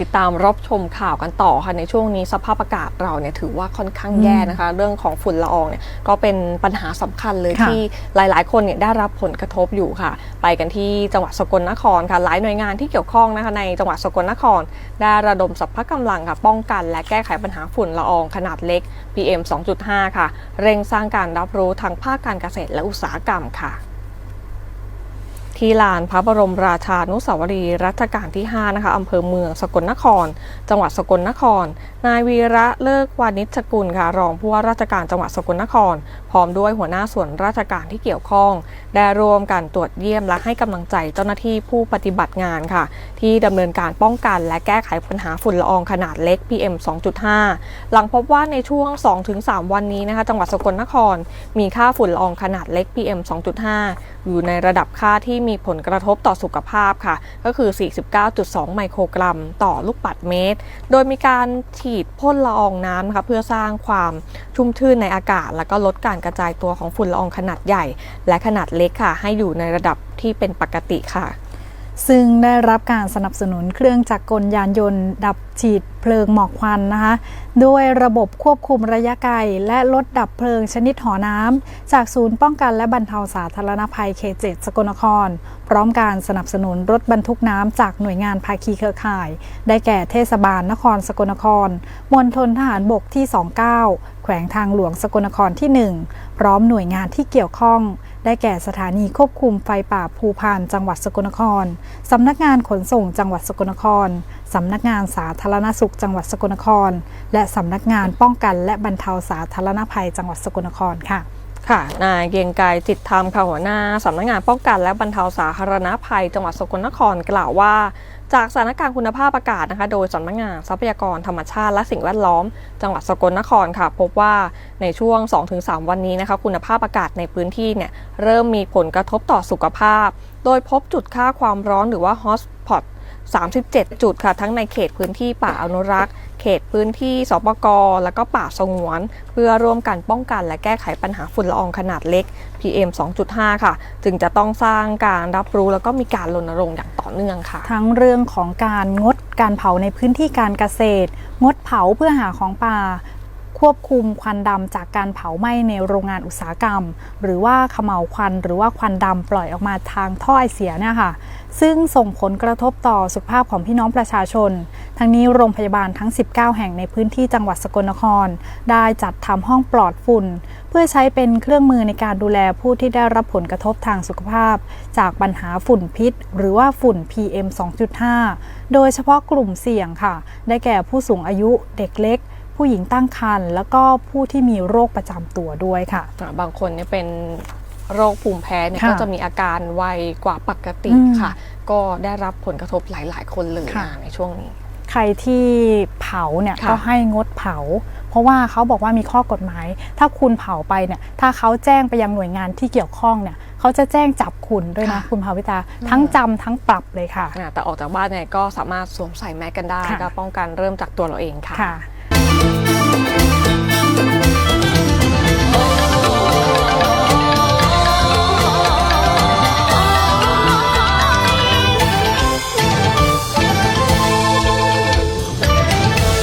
ติดตามรับชมข่าวกันต่อค่ะในช่วงนี้สภาพอากาศเราเนี่ยถือว่าค่อนข้างแย่นะคะ เรื่องของฝุ่นละอองเนี่ยก็เป็นปัญหาสำคัญเลยค่ะที่หลาย ๆ คนเนี่ยได้รับผลกระทบอยู่ค่ะ ไปกันที่จังหวัดสกลนครค่ะ หลายหน่วยงานที่เกี่ยวข้องนะคะในจังหวัดสกลนคร ได้ระดมสรรพกำลังค่ะ ป้องกันและแก้ไขปัญหาฝุ่นละอองขนาดเล็ก PM 2.5 ค่ะ เร่งสร้างการรับรู้ทางภาคการเกษตรและอุตสาหกรรมค่ะ ที่ลานพระบรมราชานุสาวรีย์รัชกาลที่ 5 นะคะอำเภอเมืองสกลนคร จังหวัดสกลนคร นายวีระเลิกวานิชกุลค่ะ รองผู้ว่าราชการจังหวัดสกลนคร พร้อมด้วยหัวหน้าส่วนราชการที่เกี่ยวข้อง ได้ร่วมกันตรวจเยี่ยมและให้กำลังใจเจ้าหน้าที่ผู้ปฏิบัติงานค่ะ ที่ดำเนินการป้องกันและแก้ไขปัญหาฝุ่นละอองขนาดเล็ก PM 2.5 หลังพบว่าในช่วง 2-3 วันนี้นะคะจังหวัดสกลนคร มีค่าฝุ่นละอองขนาดเล็ก PM 2.5 อยู่ในระดับค่าที่มีผลกระทบต่อสุขภาพค่ะ ก็คือ 49.2 ไมโครกรัม ต่อลูกปัดเมตร โดยมีการฉีดพ่นละอองน้ำนะคะเพื่อสร้างความชุ่มชื่นในอากาศ แล้วก็ลดการกระจายตัวของฝุ่นละอองขนาดใหญ่ และขนาดเล็กค่ะ ให้อยู่ในระดับที่เป็นปกติค่ะ ซึ่งได้รับการสนับสนุนเครื่องจักรกลยานยนต์ ดับฉีดเพลิงหมอกควันนะคะ ด้วยระบบควบคุมระยะไกล และลดดับเพลิงชนิดหอน้ำ จากศูนย์ป้องกันและบรรเทาสาธารณภัยเขตเจ็ดสกลนคร พร้อมการสนับสนุนรถบรรทุกน้ำจากหน่วยงานภาคีเครือข่าย ได้แก่เทศบาลนครสกลนคร มณฑลทหารบกที่ 29 แขวงทางหลวงสกลนครที่ 1 พร้อมหน่วยงานที่เกี่ยวข้อง ได้แก่สถานีควบคุมไฟป่าภูพานจังหวัดสกลนคร สำนักงานขนส่งจังหวัดสกลนคร สำนักงานสาธารณสุขจังหวัดสกลนคร และสำนักงานป้องกันและบรรเทาสาธารณภัยจังหวัดสกลนครค่ะค่ะนายเกียงไกรจิตธรรมค่ะหัวหน้าสำนักงานป้องกันและบรรเทาสาธารณภัย จังหวัดสกลนครกล่าวว่า จากสถานการณ์คุณภาพอากาศนะคะ โดยสำนักงานทรัพยากรธรรมชาติและสิ่งแวดล้อม จังหวัดสกลนครค่ะ พบว่าในช่วง 2-3 วันนี้นะคะ คุณภาพอากาศในพื้นที่เนี่ยเริ่มมีผลกระทบต่อสุขภาพ โดยพบจุดค่าความร้อนหรือว่า hotspot 37 จุดค่ะ ทั้งในเขตพื้นที่ป่าอนุรักษ์ เขตพื้นที่สปกแล้วก็ป่าสงวน เพื่อร่วมกันป้องกันและแก้ไขปัญหาฝุ่นละอองขนาดเล็ก PM 2.5 ค่ะ จึงจะต้องสร้างการรับรู้แล้วก็มีการรณรงค์อย่างต่อเนื่องค่ะ ทั้งเรื่องของการงดการเผาในพื้นที่การเกษตร งดเผาเพื่อหาของป่าควบคุมควันดำจากการเผาไหม้ในโรงงานอุตสาหกรรม หรือว่าขม่าวควันหรือว่าควันดำปล่อยออกมาทางท่อไอเสียเนี่ยค่ะ ซึ่งส่งผลกระทบต่อสุขภาพของพี่น้องประชาชน ทั้งนี้โรงพยาบาลทั้ง 19 แห่งในพื้นที่จังหวัดสกลนคร ได้จัดทำห้องปลอดฝุ่น เพื่อใช้เป็นเครื่องมือในการดูแลผู้ที่ได้รับผลกระทบทางสุขภาพ จากปัญหาฝุ่นพิษ หรือว่าฝุ่น PM 2.5 โดยเฉพาะกลุ่มเสี่ยงค่ะ ได้แก่ผู้สูงอายุเด็กเล็กผู้หญิงตั้งครรภ์แล้วก็ผู้ที่มีโรคประจำตัวด้วยค่ะอ่าบางคนเนี่ยเป็นโรคภูมิแพ้เนี่ยค่ะก็จะมีอาการไวกว่าปกติอืมค่ะ ก็ได้รับผลกระทบหลาย ๆ คนเลยค่ะนะในช่วงนี้ ใครที่เผาเนี่ยค่ะก็ให้งดเผา เพราะว่าเขาบอกว่ามีข้อกฎหมาย ถ้าคุณเผาไปเนี่ยถ้าเขาแจ้งไปยังหน่วยงานที่เกี่ยวข้องเนี่ยเขาจะแจ้งจับคุณด้วยนะค่ะคุณภาวิตาทั้งจำทั้งปรับเลยค่ะอ่าแต่ออกจากบ้านเนี่ยก็สามารถสวมใส่แมสกันได้ค่ะก็ป้องกันเริ่มจากตัวเราเองค่ะค่ะ